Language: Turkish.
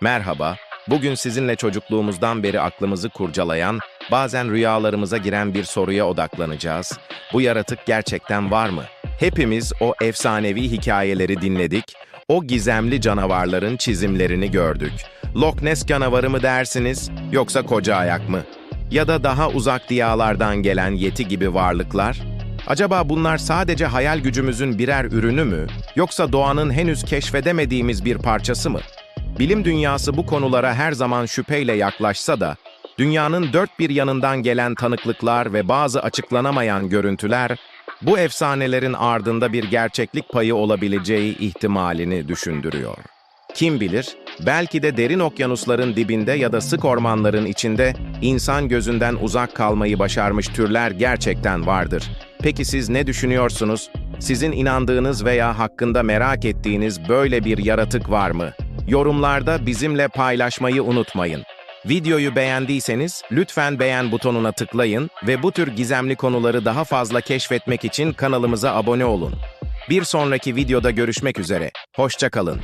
Merhaba, bugün sizinle çocukluğumuzdan beri aklımızı kurcalayan, bazen rüyalarımıza giren bir soruya odaklanacağız. Bu yaratık gerçekten var mı? Hepimiz o efsanevi hikayeleri dinledik, o gizemli canavarların çizimlerini gördük. Loch Ness canavarı mı dersiniz, yoksa koca ayak mı? Ya da daha uzak diyarlardan gelen yeti gibi varlıklar? Acaba bunlar sadece hayal gücümüzün birer ürünü mü, yoksa doğanın henüz keşfedemediğimiz bir parçası mı? Bilim dünyası bu konulara her zaman şüpheyle yaklaşsa da, dünyanın dört bir yanından gelen tanıklıklar ve bazı açıklanamayan görüntüler, bu efsanelerin ardında bir gerçeklik payı olabileceği ihtimalini düşündürüyor. Kim bilir, belki de derin okyanusların dibinde ya da sık ormanların içinde insan gözünden uzak kalmayı başarmış türler gerçekten vardır. Peki siz ne düşünüyorsunuz? Sizin inandığınız veya hakkında merak ettiğiniz böyle bir yaratık var mı? Yorumlarda bizimle paylaşmayı unutmayın. Videoyu beğendiyseniz lütfen beğen butonuna tıklayın ve bu tür gizemli konuları daha fazla keşfetmek için kanalımıza abone olun. Bir sonraki videoda görüşmek üzere. Hoşça kalın.